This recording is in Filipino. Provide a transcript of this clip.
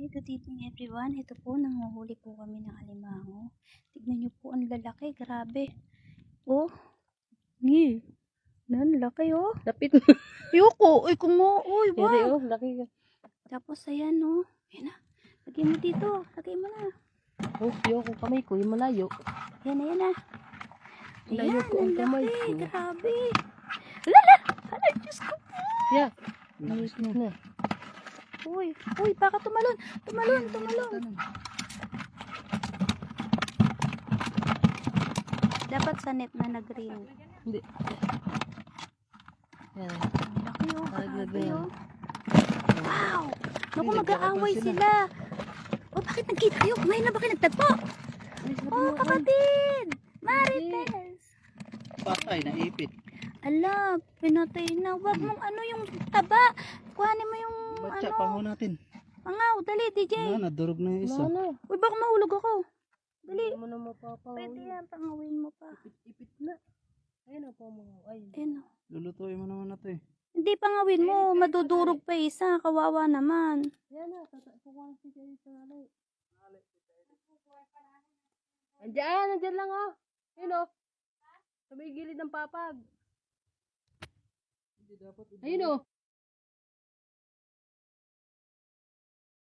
Good evening everyone. Ito po, nanguhuli po kami ng alimango. Tignan niyo po, ang lalaki. Grabe. Oh. Ngi. Nan, laki oh. Lapit. Yoko. Uy, kumo. Uy, wow. oh, laki ka. Tapos, ayan oh. Ayan na. Lagay mo dito. Lagay mo na. Oh, yoko kamay ko, yung malayo. Ayan ayan na. Layo Ayan, po ang ang kamay ko. Grabe. Lala. Ay, Diyos ko po. Yeah. Lapit na. Uy, uy, baka tumalon. Tumalon, tumalon. Dapat sa net na na green. Hindi. Yan. Laki oh, grabe oh. Wow! Naku, mag-aaway sila. Oh, bakit nagkita kayo? Kumain na ba kayo nagtagpo? Oh, kapatid! Marites! Patay, naipit. Ala, pinatay na. Wag mong ano yung taba. Kuhanin mo yung Batya, ano. pango natin. Pangaw, dali, DJ. Wala, nadurog na yung isa. Wala. Uy, baka mahulog ako. Dali. Hindi mo na mapapaw. Pwede yan, pangawin mo pa. Ipit na. Ayun na po mga. Ay. Ayun, oh. Lulutuin mo naman na to eh. Hindi pangawin mo, madudurog pa isa. Kawawa naman. Yan na. Kukuha si kayo sa alay. Andiyan, andiyan lang oh. Ayun oh. Sa may gilid ng papag. Ayun oh.